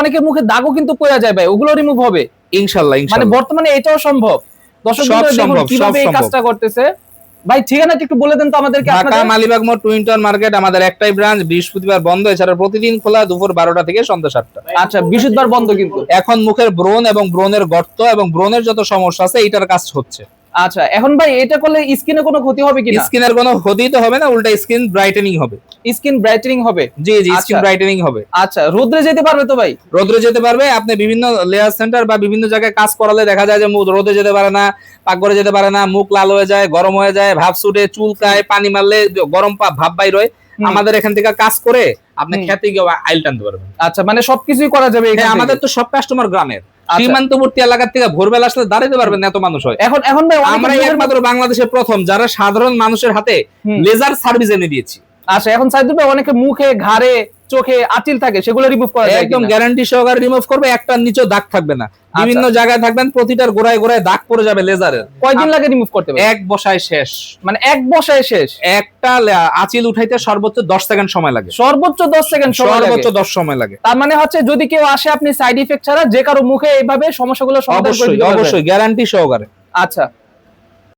অনেকের মুখে দাগও কিন্তু পড়ে যায় ভাই ওগুলো রিমুভ হবে। ইনশাল্লাহ মানে বর্তমানে এটাও সম্ভব। দর্শক সব বন্ধুরা দেখুন সম্ভব, সব কীভাবে এই কাজটা করতেছে। ভাই ঠিকানাটা একটু বলে দেন তো আমাদেরকে ঢাকা আপনাদের। মালিবাগ মোড় টুইন টাউন মার্কেট আমাদের একটাই ব্রাঞ্চ বৃহস্পতিবার বন্ধ এছাড়া প্রতিদিন খোলা দুপুর বারোটা থেকে সন্ধ্যা সাতটা। আচ্ছা বৃহস্পতিবার বন্ধ কিন্তু। এখন মুখের ব্রণ এবং ব্রণের গর্ত এবং ব্রণের যত সমস্যা আছে এইটার কাজ হচ্ছে। আচ্ছা এখন ভাই এটা করলে স্কিনে কোনো ক্ষতি হবে কিনা? স্কিনের কোনো ক্ষতি তো হবে না উল্টা স্কিন ব্রাইটেনিং হবে। স্কিন ব্রাইটেনিং হবে? জি জি স্কিন আচ্ছা। ব্রাইটেনিং হবে। আচ্ছা রোদ্রে যেতে পারবে তো ভাই? রোদ্রে যেতে পারবে আপনি বিভিন্ন লেয়ার সেন্টার বা বিভিন্ন জায়গায় কাজ করালে দেখা যায় যে মুখ রোদে যেতে পারে না পাকঘরে যেতে পারে না মুখ লাল হয়ে যায় গরম হয়ে যায় ভাব ছুটে চুলকায় পানি মারলে গরম পা- ভাব বাইর হয়। হুম। আমাদের এখান থেকে কাজ করে আপনি খেতে গিয়ে আইল টানতে পারবেন। আচ্ছা মানে সবকিছুই করা যাবে হ্যাঁ, আমাদের তো সব কাস্টমার গ্রামের। সীমান্তবর্তী এলাকার থেকে ভোরবেলা আসলে দাঁড়াতে পারবেন না এত মানুষ হয়। এখন এখন আমরা একমাত্র বাংলাদেশের প্রথম যারা সাধারণ মানুষের হাতে লেজার সার্ভিস এনে দিয়েছি। আচ্ছা এখন সাইদুল ভাই অনেকে মুখে ঘাড়ে চোখে আঁচিল থাকে সেগুলো রিমুভ করা যায় একদম গ্যারান্টি সহকারে রিমুভ করবে একটার দাগ থাকবে না। বিভিন্ন জায়গায় থাকবেন প্রতিটার গোড়ায় গোড়ায় দাগ পড়ে যাবে লেজারের কয়দিন লাগে রিমুভ করতে পারবে এক বসায় শেষ। মানে এক বসায় শেষ? একটা আঁচিল উঠাইতে সর্বোচ্চ দশ সেকেন্ড সময় লাগে। সর্বোচ্চ দশ সেকেন্ড সময় লাগে। সর্বোচ্চ দশ সময় লাগে। তার মানে হচ্ছে যদি কেউ আসে আপনি সাইড ইফেক্ট ছাড়া যে কারও মুখে এইভাবে সমস্যাগুলো সমাধান করে অবশ্যই দিতে। অবশ্যই গ্যারান্টি সহকারে। আচ্ছা।